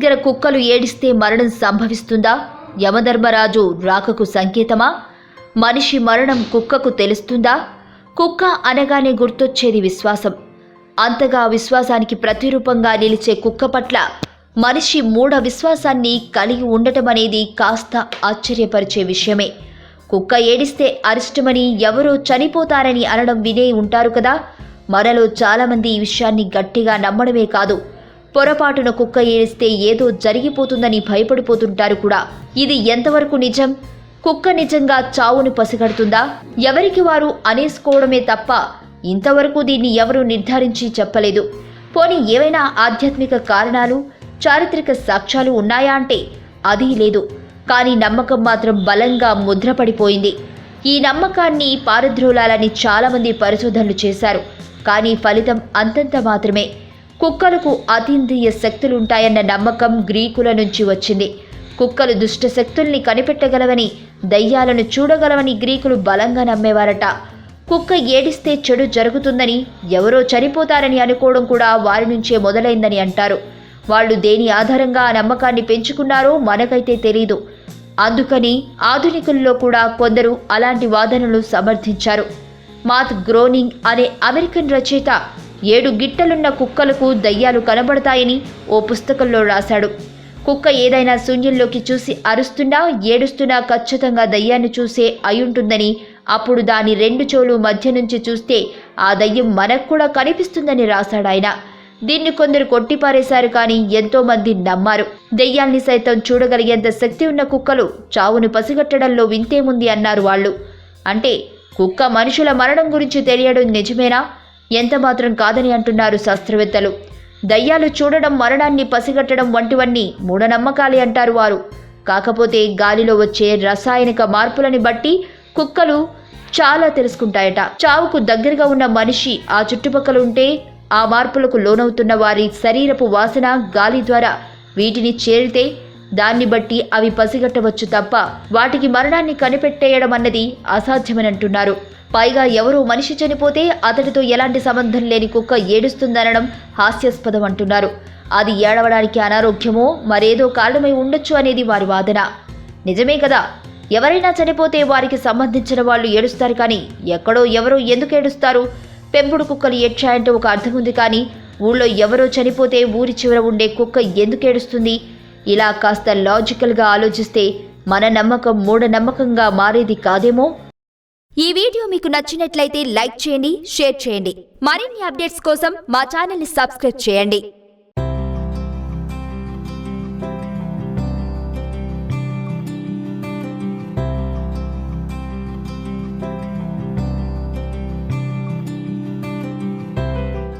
దగ్గర కుక్కలు ఏడిస్తే మరణం సంభవిస్తుందా? యమధర్మరాజు రాకకు సంకేతమా? మనిషి మరణం కుక్కకు తెలుస్తుందా? కుక్క అనగానే గుర్తొచ్చేది విశ్వాసం. అంతగా విశ్వాసానికి ప్రతిరూపంగా నిలిచే కుక్క పట్ల మనిషి మూఢ విశ్వాసాన్ని కలిగి ఉండటం అనేది కాస్త ఆశ్చర్యపరిచే విషయమే. కుక్క ఏడిస్తే అరిష్టమని ఎవరో చనిపోతారని అనడం వినే ఉంటారు కదా? మనలో చాలామంది ఈ విషయాన్ని గట్టిగా నమ్మడమే కాదు. పొరపాటున కుక్క ఏడిస్తే ఏదో జరిగిపోతుందని భయపడిపోతుంటారు కూడా. ఇది ఎంతవరకు నిజం? కుక్క నిజంగా చావును పసిగడుతుందా? ఎవరికి వారు అనేసుకోవడమే తప్ప ఇంతవరకు దీన్ని ఎవరూ నిర్ధారించి చెప్పలేదు. పోనీ ఏవైనా ఆధ్యాత్మిక కారణాలు చారిత్రక సాక్ష్యాలు ఉన్నాయా అంటే అది లేదు. కానీ నమ్మకం మాత్రం బలంగా ముద్రపడిపోయింది. ఈ నమ్మకాన్ని పారద్రోలాలని చాలామంది పరిశోధనలు చేశారు. కానీ ఫలితం అంతంత మాత్రమే. కుక్కలకు అతీంద్రియ శక్తులుంటాయన్న నమ్మకం గ్రీకుల నుంచి వచ్చింది. కుక్కలు దుష్ట శక్తుల్ని కనిపెట్టగలవని దయ్యాలను చూడగలవని గ్రీకులు బలంగా నమ్మేవారట. కుక్క ఏడిస్తే చెడు జరుగుతుందని ఎవరో చనిపోతారని అనుకోవడం కూడా వారి నుంచే మొదలైందని అంటారు. వాళ్ళు దేని ఆధారంగా ఆ నమ్మకాన్ని పెంచుకున్నారో మనకైతే తెలీదు. అందుకని ఆధునికుల్లో కూడా కొందరు అలాంటి వాదనలు సమర్థించారు. మాత్ గ్రోనింగ్ అనే అమెరికన్ రచయిత ఏడు గిట్టలున్న కుక్కలకు దయ్యాలు కనబడతాయని ఓ పుస్తకంలో రాశాడు. కుక్క ఏదైనా శూన్యంలోకి చూసి అరుస్తున్నా ఏడుస్తున్నా ఖచ్చితంగా దయ్యాన్ని చూసే అయుంటుందని అప్పుడు దాని రెండు చెవులు మధ్య నుంచి చూస్తే ఆ దయ్యం మనకు కూడా కనిపిస్తుందని రాశాడాయన దీన్ని కొందరు కొట్టిపారేశారు కానీ ఎంతోమంది నమ్మారు. దెయ్యాల్ని సైతం చూడగలిగేంత శక్తి ఉన్న కుక్కలు చావును పసిగట్టడంలో వింతేముంది అన్నారు వాళ్ళు. అంటే కుక్క మనుషుల మరణం గురించి తెలియడం నిజమేనా? ఎంత మాత్రం కాదని అంటున్నారు శాస్త్రవేత్తలు. దయ్యాలు చూడడం మరణాన్ని పసిగట్టడం వంటివన్నీ మూఢనమ్మకాలే అంటారు వారు. కాకపోతే గాలిలో వచ్చే రసాయనిక మార్పులని బట్టి కుక్కలు చాలా తెలుసుకుంటాయట. చావుకు దగ్గరగా ఉన్న మనిషి ఆ చుట్టుపక్కల ఉంటే ఆ మార్పులకు లోనవుతున్న వారి శరీరపు వాసన గాలి ద్వారా వీటిని చేరితే దాన్ని బట్టి అవి పసిగట్టవచ్చు తప్ప వాటికి మరణాన్ని కనిపెట్టేయడం అన్నది అసాధ్యమని అంటున్నారు పైగా ఎవరో మనిషి చనిపోతే అతడితో ఎలాంటి సంబంధం లేని కుక్క ఏడుస్తుందనడం హాస్యాస్పదం అంటున్నారు అది ఏడవడానికి అనారోగ్యమో మరేదో కారణమై ఉండొచ్చు అనేది వారి వాదన. నిజమే కదా ఎవరైనా చనిపోతే వారికి సంబంధించిన వాళ్ళు ఏడుస్తారు కానీ ఎక్కడో ఎవరో ఎందుకు ఏడుస్తారు? పెంపుడు కుక్కలు ఏడ్చాయంటే ఒక అర్థం ఉంది కానీ ఊళ్ళో ఎవరో చనిపోతే ఊరి చివర ఉండే కుక్క ఎందుకు ఏడుస్తుంది? ఇలా కాస్త లాజికల్గా ఆలోచిస్తే మన నమ్మకం మూఢనమ్మకంగా మారేది కాదేమో? ఈ వీడియో మీకు నచ్చినట్లయితే లైక్ చేయండి షేర్ చేయండి. మరిన్ని అప్డేట్స్ కోసం మా ఛానల్ని సబ్స్క్రైబ్ చేయండి.